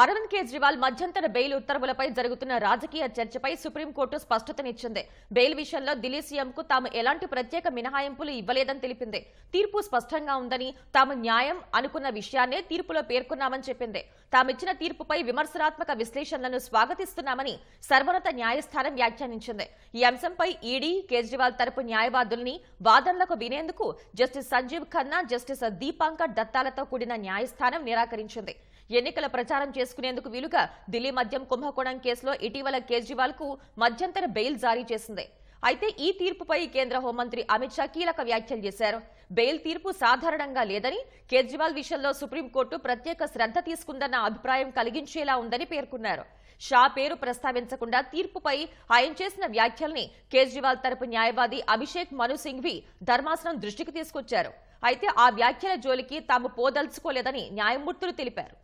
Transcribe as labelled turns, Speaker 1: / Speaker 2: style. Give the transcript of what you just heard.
Speaker 1: అరవింద్ కేజ్రీవాల్ మధ్యంతర బెయిల్ ఉత్తర్వులపై జరుగుతున్న రాజకీయ చర్చపై సుప్రీంకోర్టు స్పష్టతనిచ్చింది. బెయిల్ విషయంలో ఢిల్లీ సీఎంకు తాము ఎలాంటి ప్రత్యేక మినహాయింపులు ఇవ్వలేదని తెలిపింది. తీర్పు స్పష్టంగా ఉందని తాము న్యాయం అనుకున్న విషయాన్నే తీర్పులో పేర్కొన్నామని చెప్పింది. తామిచ్చిన తీర్పుపై విమర్శనాత్మక విశ్లేషణలను స్వాగతిస్తున్నామని సర్వోన్నత న్యాయస్థానం వ్యాఖ్యానించింది. ఈ అంశంపై ఈడీ కేజ్రీవాల్ తరపు న్యాయవాదుల్ని వాదనలకు వినేందుకు జస్టిస్ సంజీవ్ ఖన్నా జస్టిస్ దీపాంకర్ దత్తాలతో కూడిన న్యాయస్థానం నిరాకరించింది. ఎన్నికల ప్రచారం చేసుకునేందుకు వీలుగా ఢిల్లీ మద్యం కుంభకోణం కేసులో ఇటీవల కేజ్రీవాల్కు మధ్యంతర బెయిల్ జారీ చేసింది. అయితే ఈ తీర్పుపై కేంద్ర హోంమంత్రి అమిత్ షా కీలక వ్యాఖ్యలు చేశారు. బెయిల్ తీర్పు సాధారణంగా లేదని కేజ్రీవాల్ విషయంలో సుప్రీంకోర్టు ప్రత్యేక శ్రద్ధ తీసుకుందన్న అభిప్రాయం కలిగించేలా ఉందని పేర్కొన్నారు. షా పేరు ప్రస్తావించకుండా తీర్పుపై ఆయన చేసిన వ్యాఖ్యల్ని కేజ్రీవాల్ తరపు న్యాయవాది అభిషేక్ మను సింఘ్వి ధర్మాసనం దృష్టికి తీసుకొచ్చారు. అయితే ఆ వ్యాఖ్యల జోలికి తాము పోదలుచుకోలేదని న్యాయమూర్తులు తెలిపారు.